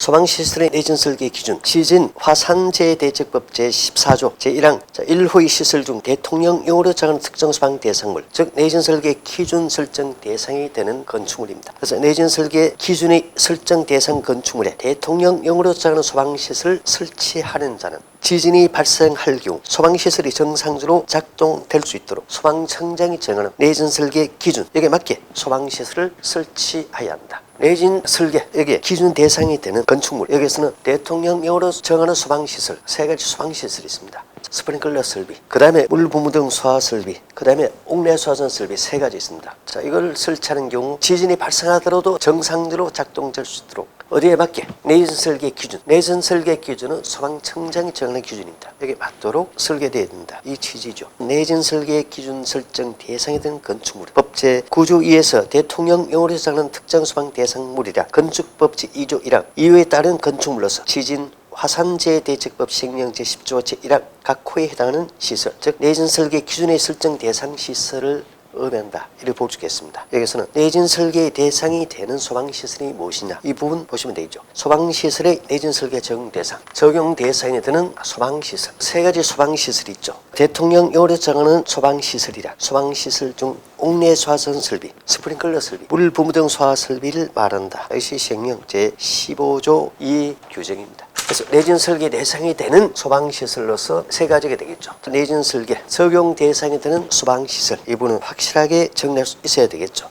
소방시설의 내진 설계 기준 시진 화산재해대책법 제14조 제1항 자, 1호의 시설 중 대통령령으로 정하는 특정 소방 대상물 즉 내진 설계 기준 설정 대상이 되는 건축물입니다. 그래서 내진 설계 기준의 설정 대상 건축물에 대통령령으로 정하는 소방시설을 설치하는 자는 지진이 발생할 경우 소방시설이 정상적으로 작동될 수 있도록 소방청장이 정하는 내진 설계 기준 여기에 맞게 소방시설을 설치해야 한다. 내진 설계 여기에 기준 대상이 되는 건축물 여기에서는 대통령령으로 정하는 소방시설 세 가지 소방시설이 있습니다. 스프링클러 설비, 그 다음에 물부무등 소화 설비, 그 다음에 옥내 소화전 설비 세 가지 있습니다. 자, 이걸 설치하는 경우 지진이 발생하더라도 정상적으로 작동될 수 있도록 어디에 맞게 내진 설계 기준, 내진 설계 기준은 소방청장이 정하는 기준입니다. 여기에 맞도록 설계되어야 된다. 이 취지죠. 내진 설계 기준 설정 대상이 된 건축물. 법제 9조 2에서 대통령령으로 정하는 특정 소방 대상물이라 건축법 제 2조 1항 이유에 따른 건축물로서 지진 화산재해대책법 시행령 제 10조 제1항 각 호에 해당하는 시설, 즉 내진 설계 기준의 설정 대상 시설을 의미한다. 수 있겠습니다. 여기서는 내진 설계의 대상이 되는 소방시설이 무엇이냐 이 부분 보시면 되죠. 소방시설의 내진 설계 적용 대상, 적용 대상이 되는 소방시설 세 가지 소방시설이 있죠. 대통령령으로 정하는 소방시설이라 소방시설 중 옥내 소화선 설비, 스프링클러 설비, 물 부무 등 소화 설비를 말한다. 이것이 시행령 제15조 2 규정입니다. 그래서 내진 설계 대상이 되는 소방시설로서 세 가지가 되겠죠. 내진 설계 적용 대상이 되는 소방시설 이 부분은 확실하게 정리할 수 있어야 되겠죠.